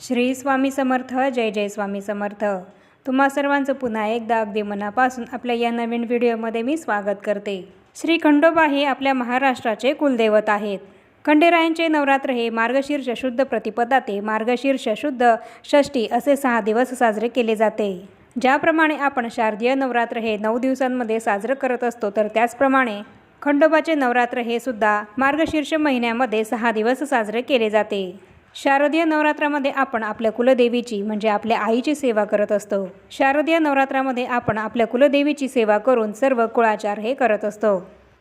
श्री स्वामी समर्थ जय जय स्वामी समर्थ. तुम्हा सर्वांचं पुन्हा एकदा अगदी मनापासून आपल्या या नवीन व्हिडिओमध्ये मी स्वागत करते. श्री खंडोबा हे आपल्या महाराष्ट्राचे कुलदैवत आहेत. खंडेरायांचे नवरात्र हे मार्गशीर्ष शुद्ध प्रतिपदा ते मार्गशीर्ष शुद्ध षष्ठी असे सहा दिवस साजरे केले जाते. ज्याप्रमाणे आपण शारदीय नवरात्र हे नऊ दिवसांमध्ये साजरं करत असतो तर त्याचप्रमाणे खंडोबाचे नवरात्र हे सुद्धा मार्गशीर्ष महिन्यामध्ये सहा दिवस साजरे केले जाते. शारदीय नवरात्रामध्ये आपण आपल्या कुलदेवीची म्हणजे आपल्या आईची सेवा करत असतो. शारदीय नवरात्रामध्ये आपण आपल्या कुलदेवीची सेवा करून सर्व कुळाचार हे करत असतो.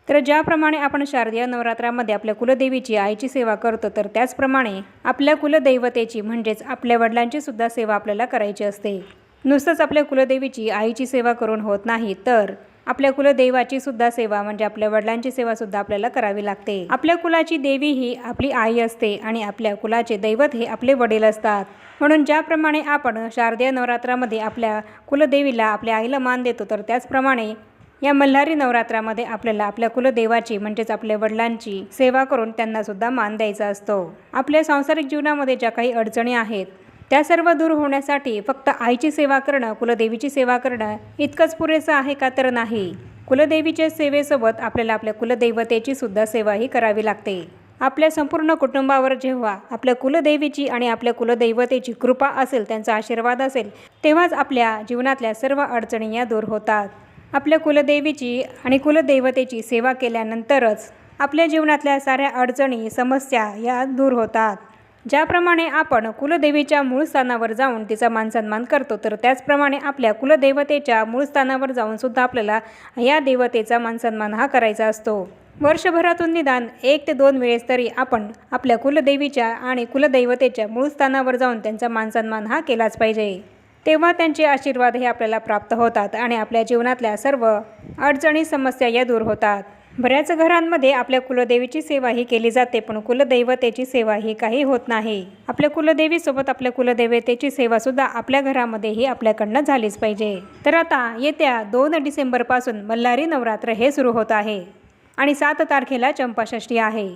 तर ज्याप्रमाणे आपण शारदीय नवरात्रामध्ये आपल्या कुलदेवीची आईची सेवा करतो तर त्याचप्रमाणे आपल्या कुलदैवतेची म्हणजेच आपल्या वडिलांची सुद्धा सेवा आपल्याला करायची असते. नुसतंच आपल्या कुलदेवीची आईची सेवा करून होत नाही तर आपल्या कुलदेवाची सुद्धा सेवा म्हणजे आपल्या वडिलांची सेवा सुद्धा आपल्याला करावी लागते. आपल्या कुलाची देवी ही आपली आई असते आणि आपल्या कुलाचे दैवत हे आपले वडील असतात. म्हणून ज्याप्रमाणे आपण शारदीय नवरात्रामध्ये आपल्या कुलदेवीला आपल्या आईला मान देतो तर त्याचप्रमाणे या मल्हारी नवरात्रामध्ये आपल्याला आपल्या कुलदेवाची म्हणजेच आपल्या वडिलांची सेवा करून त्यांना सुद्धा मान द्यायचा असतो. आपल्या सांसारिक जीवनामध्ये ज्या काही अडचणी आहेत त्या सर्व दूर होण्यासाठी फक्त आईची सेवा करणं कुलदेवीची सेवा करणं इतकंच पुरेसं आहे का तर नाही. कुलदेवीच्या सेवेसोबत आपल्याला आपल्या कुलदैवतेची सुद्धा सेवाही करावी लागते. आपल्या संपूर्ण कुटुंबावर जेव्हा आपल्या कुलदेवीची आणि आपल्या कुलदैवतेची कृपा असेल त्यांचा आशीर्वाद असेल तेव्हाच आपल्या जीवनातल्या सर्व अडचणी या दूर होतात. आपल्या कुलदेवीची आणि कुलदैवतेची सेवा केल्यानंतरच आपल्या जीवनातल्या साऱ्या अडचणी समस्या या दूर होतात. ज्याप्रमाणे आपण कुलदेवीच्या मूळ स्थानावर जाऊन तिचा मानसन्मान करतो तर त्याचप्रमाणे आपल्या कुलदेवतेच्या मूळ स्थानावर जाऊन सुद्धा आपल्याला या देवतेचा मानसन्मान हा करायचा असतो. वर्षभरातून निदान एक ते दोन वेळेस तरी आपण आपल्या कुलदेवीच्या आणि कुलदैवतेच्या मूळ स्थानावर जाऊन त्यांचा मानसन्मान हा केलाच पाहिजे. तेव्हा त्यांचे आशीर्वाद हे आपल्याला प्राप्त होतात आणि आपल्या जीवनातल्या सर्व अडचणी समस्या या दूर होतात. बऱ्याच घरांमध्ये आपल्या कुलदेवीची सेवा ही केली जाते पण कुलदैवतेची सेवा ही काही होत नाही. आपल्या कुलदेवीसोबत आपल्या कुलदैवतेची सेवासुद्धा आपल्या घरामध्येही आपल्याकडनं झालीच पाहिजे. तर आता येत्या दोन डिसेंबरपासून मल्हारी नवरात्र हे सुरू होत आहे आणि सात तारखेला चंपाषष्ठी आहे.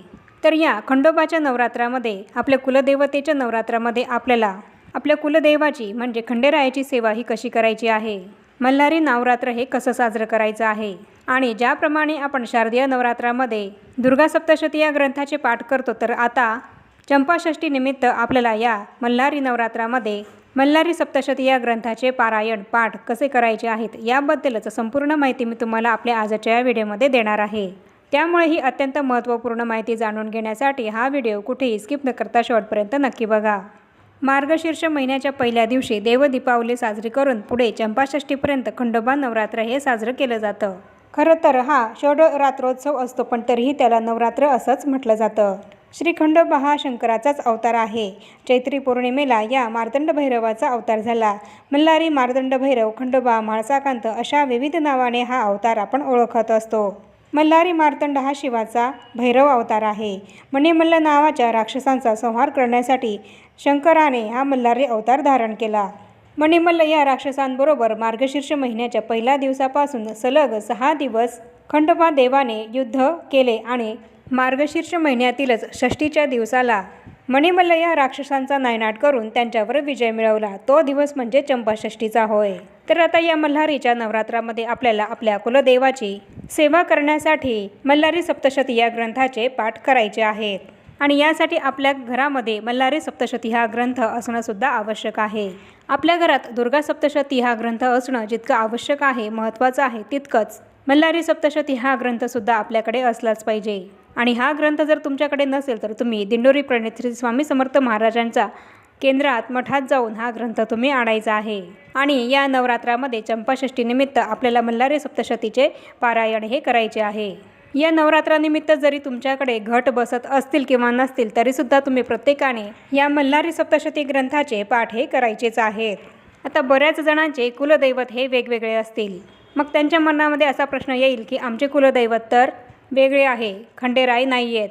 तर या खंडोबाच्या नवरात्रामध्ये आपल्या कुलदेवतेच्या नवरात्रामध्ये आपल्याला आपल्या कुलदेवाची म्हणजे खंडेरायाची सेवा ही कशी करायची आहे? मल्हारी नवरात्र हे कसं साजरं करायचं आहे? आणि ज्याप्रमाणे आपण शारदीय नवरात्रामध्ये दुर्गा सप्तशती या ग्रंथाचे पाठ करतो तर आता चंपाषष्टीनिमित्त आपल्याला या मल्हारी नवरात्रामध्ये मल्हारी सप्तशती या ग्रंथाचे पारायण पाठ कसे करायचे आहेत याबद्दलच संपूर्ण माहिती मी तुम्हाला आपल्या आजच्या या व्हिडिओमध्ये देणार आहे. त्यामुळे ही अत्यंत महत्त्वपूर्ण माहिती जाणून घेण्यासाठी हा व्हिडिओ कुठेही स्किप न करता शेवटपर्यंत नक्की बघा. मार्गशीर्ष महिन्याच्या पहिल्या दिवशी देवदीपावली साजरी करून पुढे चंपाषष्टीपर्यंत खंडोबा नवरात्र हे साजरं केलं जातं. खरं तर हा षड रात्रोत्सव असतो पण तरीही त्याला नवरात्र असंच म्हटलं जातं. श्रीखंडोबा हा शंकराचाच अवतार आहे. चैत्री पौर्णिमेला या मार्तंड भैरवाचा अवतार झाला. मल्हारी मार्दंड भैरव खंडोबा म्हाळसाकांत अशा विविध नावाने हा अवतार आपण ओळखत असतो. मल्हारी मार्तंड हा शिवाचा भैरव अवतार आहे. मणिमल्ल नावाच्या राक्षसांचा संहार करण्यासाठी शंकराने हा मल्हारी अवतार धारण केला. मणिमल्ल या राक्षसांबरोबर मार्गशीर्ष महिन्याच्या पहिल्या दिवसापासून सलग सहा दिवस खंडोबा देवाने युद्ध केले आणि मार्गशीर्ष महिन्यातीलच षष्टीच्या दिवसाला मणिमल्ल या राक्षसांचा नायनाट करून त्यांच्यावर विजय मिळवला. तो दिवस म्हणजे चंपाषष्टीचा होय. तर आता या मल्हारीच्या नवरात्रामध्ये आपल्याला आपल्या कुलदेवाची सेवा करण्यासाठी मल्हारी सप्तशती या ग्रंथाचे पाठ करायचे आहेत. आणि यासाठी आपल्या घरामध्ये मल्हारी सप्तशती हा ग्रंथ असणंसुद्धा आवश्यक आहे. आपल्या घरात दुर्गा सप्तशती हा ग्रंथ असणं जितकं आवश्यक आहे महत्त्वाचं आहे तितकंच. मल्हारी सप्तशती हा ग्रंथसुद्धा आपल्याकडे असलाच पाहिजे. आणि हा ग्रंथ जर तुमच्याकडे नसेल तर तुम्ही दिंडोरी प्रणित श्री स्वामी समर्थ महाराजांचा केंद्रात मठात जाऊन हा ग्रंथ तुम्ही आणायचा आहे. आणि या नवरात्रामध्ये चंपाषष्टीनिमित्त आपल्याला मल्हारी सप्तशतीचे पारायण हे करायचे आहे. या नवरात्रानिमित्त जरी तुमच्याकडे घट बसत असतील किंवा नसतील तरीसुद्धा तुम्ही प्रत्येकाने या मल्हारी सप्तशती ग्रंथाचे पाठ हे करायचेच आहेत. आता बऱ्याच जणांचे कुलदैवत हे वेगवेगळे असतील. मग त्यांच्या मनामध्ये असा प्रश्न येईल की आमचे कुलदैवत तर वेगळे आहे खंडेराय नाही आहेत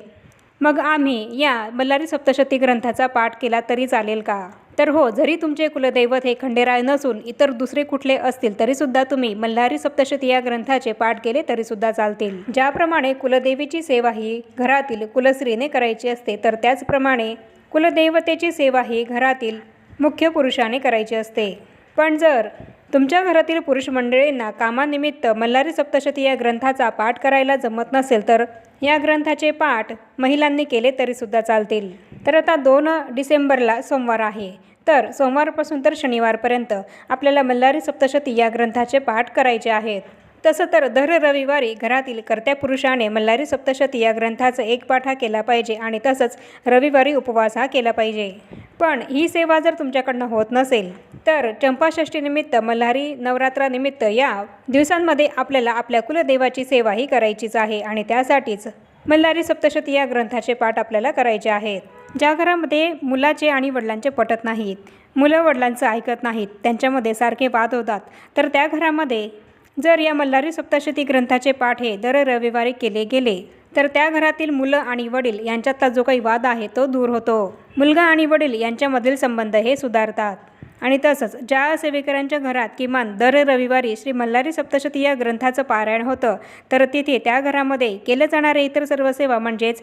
मग आम्ही या मल्हारी सप्तशती ग्रंथाचा पाठ केला तरी चालेल का? तर हो जरी तुमचे कुलदैवत हे खंडेराय नसून इतर दुसरे कुठले असतील तरीसुद्धा तुम्ही मल्हारी सप्तशती या ग्रंथाचे पाठ केले तरीसुद्धा चालतील. ज्याप्रमाणे कुलदेवीची सेवा ही घरातील कुलस्त्रीने करायची असते तर त्याचप्रमाणे कुलदैवतेची सेवा ही घरातील मुख्य पुरुषाने करायची असते. पण जर तुमच्या घरातील पुरुष मंडळींना कामानिमित्त मल्हारी सप्तशती या ग्रंथाचा पाठ करायला जमत नसेल तर या ग्रंथाचे पाठ महिलांनी केले तरीसुद्धा चालतील. तर आता दोन डिसेंबरला सोमवार आहे. तर सोमवारपासून तर शनिवारपर्यंत आपल्याला मल्हारी सप्तशती या ग्रंथाचे पाठ करायचे आहेत. तसं तर दर रविवारी घरातील कर्त्या पुरुषाने मल्हारी सप्तशती या ग्रंथाचा एक पाठ हा केला पाहिजे आणि तसंच रविवारी उपवास हा केला पाहिजे. पण ही सेवा जर तुमच्याकडनं होत नसेल तर चंपाषष्टीनिमित्त मल्हारी नवरात्रानिमित्त या दिवसांमध्ये आपल्याला आपल्या कुलदेवाची सेवा ही करायचीच आहे आणि त्यासाठीच मल्हारी सप्तशती या ग्रंथाचे पाठ आपल्याला करायचे आहेत. ज्या घरामध्ये मुलाचे आणि वडिलांचे पटत नाहीत मुलं वडिलांचं ऐकत नाहीत त्यांच्यामध्ये सारखे वाद होतात तर त्या घरामध्ये जर या मल्हारी सप्तशती ग्रंथाचे पाठ हे दर रविवारी केले गेले तर त्या घरातील मुलं आणि वडील यांच्यातला जो काही वाद आहे तो दूर होतो. मुलगा आणि वडील यांच्यामधील संबंध हे सुधारतात. आणि तसंच ज्या सेवेकरांच्या घरात किमान दर रविवारी श्री मल्हारी सप्तशती या ग्रंथाचं पारायण होतं तर तिथे त्या घरामध्ये केलं जाणारे इतर सर्व सेवा म्हणजेच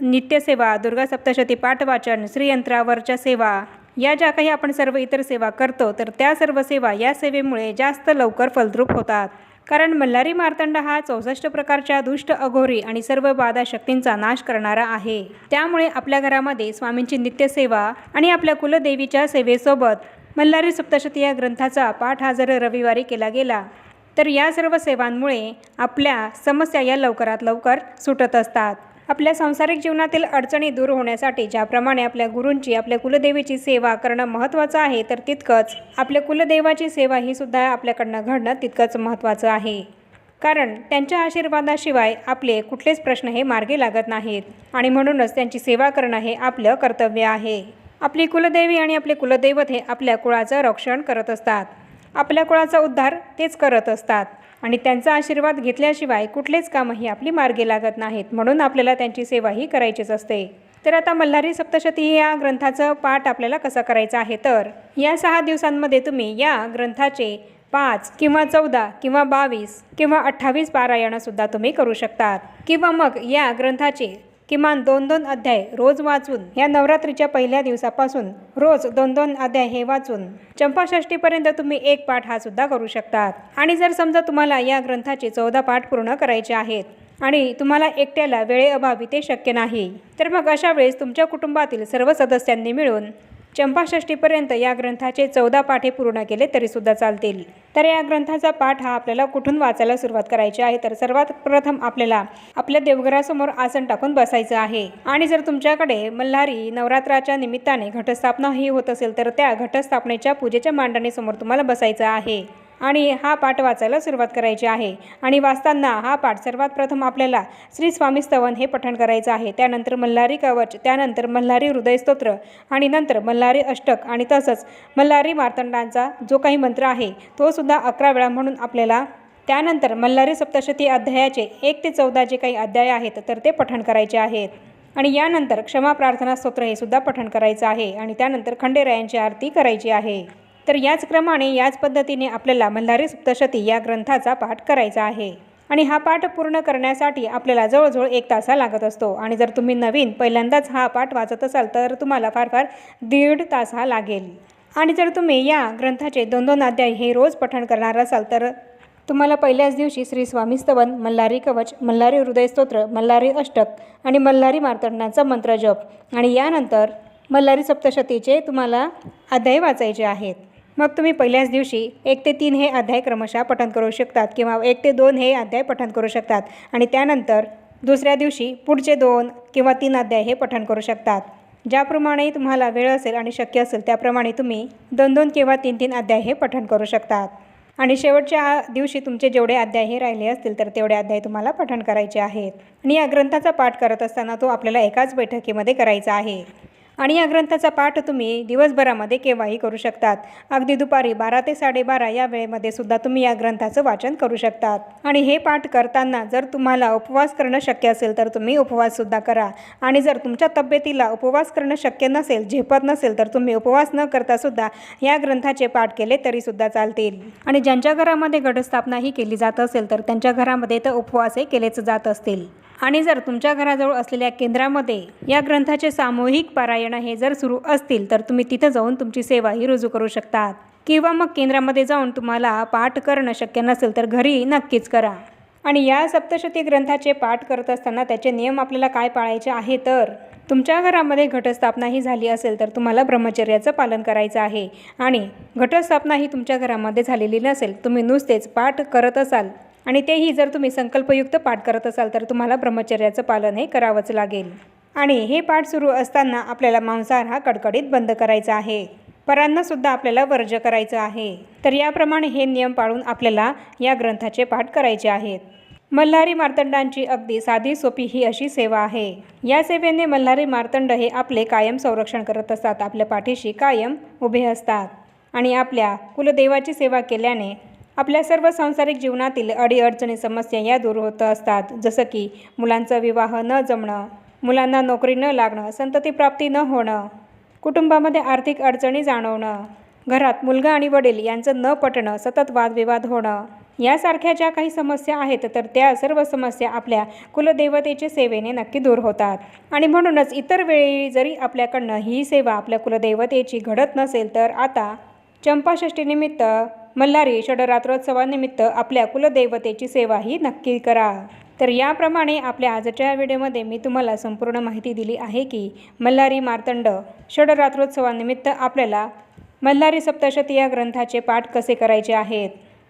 नित्यसेवा दुर्गा सप्तशती पाठवाचन श्रीयंत्रावरच्या सेवा या ज्या काही आपण सर्व इतर सेवा करतो तर त्या सर्व सेवा या सेवेमुळे जास्त लवकर फलद्रूप होतात. कारण मल्हारी मार्तंड हा चौसष्ट प्रकारच्या दुष्ट अघोरी आणि सर्व बाधा शक्तींचा नाश करणारा आहे. त्यामुळे आपल्या घरामध्ये स्वामींची नित्यसेवा आणि आपल्या कुलदेवीच्या सेवेसोबत मल्हारी सप्तशती या ग्रंथाचा पाठ हा जर रविवारी केला गेला तर या सर्व सेवांमुळे आपल्या समस्या या लवकरात लवकर सुटत असतात. आपल्या सांसारिक जीवनातील अडचणी दूर होण्यासाठी ज्याप्रमाणे आपल्या गुरूंची आपल्या कुलदेवीची सेवा करणं महत्त्वाचं आहे तर तितकंच आपल्या कुलदेवाची सेवा ही सुद्धा आपल्याकडनं घडणं तितकंच महत्त्वाचं आहे. कारण त्यांच्या आशीर्वादाशिवाय आपले कुठलेच प्रश्न हे मार्गे लागत नाहीत आणि म्हणूनच त्यांची सेवा करणं हे आपलं कर्तव्य आहे. आपली कुलदेवी आणि आपले कुलदैवत हे आपल्या कुळाचं रक्षण करत असतात. आपल्या कुळाचा उद्धार तेच करत असतात. आणि त्यांचा आशीर्वाद घेतल्याशिवाय कुठलेच कामही आपली मार्गी लागत नाहीत. म्हणून आपल्याला त्यांची सेवाही करायचीच असते. तर आता मल्हारी सप्तशती या ग्रंथाचं पाठ आपल्याला कसा करायचा आहे? तर या सहा दिवसांमध्ये तुम्ही या ग्रंथाचे पाच किंवा चौदा किंवा बावीस किंवा अठ्ठावीस पारायणंसुद्धा तुम्ही करू शकतात. किंवा मग या ग्रंथाचे किमान दोन दोन अध्याय रोज वाचून या नवरात्रीच्या पहिल्या दिवसापासून रोज दोन दोन अध्याय हे वाचून चंपाषष्टीपर्यंत तुम्ही एक पाठ हा सुद्धा करू शकतात. आणि जर समजा तुम्हाला या ग्रंथाचे चौदा पाठ पूर्ण करायचे आहेत आणि तुम्हाला एकट्याला वेळेअभावी ते शक्य नाही तर मग अशा वेळेस तुमच्या कुटुंबातील सर्व सदस्यांनी मिळून चंपाषष्टीपर्यंत या ग्रंथाचे चौदा पाठे पूर्ण केले तरीसुद्धा चालतील. तर या ग्रंथाचा पाठ हा आपल्याला कुठून वाचायला सुरुवात करायची आहे? तर सर्वात प्रथम आपल्याला आपल्या देवघरासमोर आसन टाकून बसायचं आहे. आणि जर तुमच्याकडे मल्हारी नवरात्राच्या निमित्ताने घटस्थापना ही होत असेल तर त्या घटस्थापनेच्या पूजेच्या मांडणीसमोर तुम्हाला बसायचं आहे. आणि हा पाठ वाचायला सुरुवात करायची आहे. आणि वाचताना हा पाठ सर्वात प्रथम आपल्याला श्री स्वामी स्तवन हे पठण करायचं आहे. त्यानंतर मल्हारी कवच त्यानंतर मल्हारी हृदयस्तोत्र आणि नंतर मल्हारी अष्टक आणि तसंच मल्हारी मार्तंडांचा जो काही मंत्र आहे तो सुद्धा अकरा वेळा म्हणून आपल्याला त्यानंतर मल्हारी सप्तशती अध्यायाचे एक ते चौदा जे काही अध्याय आहेत तर ते पठण करायचे आहेत. आणि यानंतर क्षमा प्रार्थना स्तोत्र हे सुद्धा पठण करायचं आहे आणि त्यानंतर खंडेरायांची आरती करायची आहे. तर याच क्रमाने याच पद्धतीने आपल्याला मल्हारी सप्तशती या ग्रंथाचा पाठ करायचा आहे. आणि हा पाठ पूर्ण करण्यासाठी आपल्याला जवळजवळ एक तासा लागत असतो. आणि जर तुम्ही नवीन पहिल्यांदाच हा पाठ वाचत असाल तर तुम्हाला फार फार दीड तास हा लागेल. आणि जर तुम्ही या ग्रंथाचे दोन दोन अध्याय हे रोज पठण करणार असाल तर तुम्हाला पहिल्याच दिवशी श्री स्वामी स्तवन मल्हारी कवच मल्हारी हृदयस्तोत्र मल्हारी अष्टक आणि मल्हारी मार्तंडांचा मंत्र जप. आणि यानंतर मल्हारी सप्तशतीचे तुम्हाला अध्याय वाचायचे आहेत. मग तुम्ही पहिल्याच दिवशी एक ते तीन हे अध्याय क्रमशः पठण करू शकतात किंवा एक ते दोन हे अध्याय पठण करू शकतात. आणि त्यानंतर दुसऱ्या दिवशी पुढचे दोन किंवा तीन अध्याय हे पठण करू शकतात. ज्याप्रमाणे तुम्हाला वेळ असेल आणि शक्य असेल त्याप्रमाणे तुम्ही दोन दोन किंवा तीन तीन अध्याय हे पठण करू शकतात. आणि शेवटच्या दिवशी तुमचे जेवढे अध्याय हे राहिले असतील तर तेवढे अध्याय तुम्हाला पठण करायचे आहेत. आणि या ग्रंथाचा पाठ करत असताना तो आपल्याला एकाच बैठकीमध्ये करायचा आहे. आणि या ग्रंथाचा पाठ तुम्ही दिवसभरामध्ये केव्हाही करू शकतात. अगदी दुपारी बारा ते साडेबारा या वेळेमध्ये सुद्धा तुम्ही या ग्रंथाचं वाचन करू शकतात. आणि हे पाठ करताना जर तुम्हाला उपवास करणं शक्य असेल तर तुम्ही उपवाससुद्धा करा. आणि जर तुमच्या तब्येतीला उपवास करणं शक्य नसेल झेपत नसेल तर तुम्ही उपवास न करता सुद्धा या ग्रंथाचे पाठ केले तरीसुद्धा चालतील. आणि ज्यांच्या घरामध्ये घटस्थापना ही केली जात असेल तर त्यांच्या घरामध्ये तर उपवासही केलेच जात असतील. आणि जर तुमच्या घराजवळ असलेल्या केंद्रामध्ये या ग्रंथाचे सामूहिक पारायण हे जर सुरू असतील तर तुम्ही तिथं जाऊन तुमची सेवाही रुजू करू शकतात. किंवा मग केंद्रामध्ये जाऊन तुम्हाला पाठ करणं शक्य नसेल तर घरी नक्कीच करा. आणि या सप्तशती ग्रंथाचे पाठ करत असताना त्याचे नियम आपल्याला काय पाळायचे आहे तर? तुमच्या घरामध्ये घटस्थापना ही झाली असेल तर तुम्हाला ब्रह्मचर्याचं पालन करायचं आहे. आणि घटस्थापना ही तुमच्या घरामध्ये झालेली नसेल तुम्ही नुसतेच पाठ करत असाल. आणि तेही जर तुम्ही संकल्पयुक्त पाठ करत असाल तर तुम्हाला ब्रह्मचर्याचं पालन हे करावंच लागेल. आणि हे पाठ सुरू असताना आपल्याला मांसाहार हा कडकडीत बंद करायचा आहे. परांनासुद्धा आपल्याला वर्ज करायचं आहे. तर याप्रमाणे हे नियम पाळून आपल्याला या ग्रंथाचे पाठ करायचे आहेत. मल्हारी मार्तंडांची अगदी साधी सोपी ही अशी सेवा आहे. या सेवेने मल्हारी मार्तंड हे आपले कायम संरक्षण करत असतात आपल्या पाठीशी कायम उभे असतात. आणि आपल्या कुलदेवाची सेवा केल्याने आपल्या सर्व सांसारिक जीवनातील अडीअडचणी समस्या या दूर होत असतात. जसं की मुलांचा विवाह न जमणं मुलांना नोकरी न लागणं संततीप्राप्ती न होणं कुटुंबामध्ये आर्थिक अडचणी जाणवणं घरात मुलगा आणि वडील यांचं न पटणं सतत वादविवाद होणं यासारख्या ज्या काही समस्या आहेत तर त्या सर्व समस्या आपल्या कुलदेवतेच्या सेवेने नक्की दूर होतात. आणि म्हणूनच इतर वेळी जरी आपल्याकडनं ही सेवा आपल्या कुलदैवतेची घडत नसेल तर आता चंपाषष्टीनिमित्त मल्हारी षडरात्रोत्सवानिमित्त आपल्या कुलदैवतेची सेवा ही नक्की करा. तर याप्रमाणे आपल्या आजच्या व्हिडिओमध्ये मी तुम्हाला संपूर्ण माहिती दिली आहे की मल्हारी मार्तंड षडरात्रोत्सवानिमित्त आपल्याला मल्हारी सप्तशती या ग्रंथाचे पाठ कसे करायचे आहेत?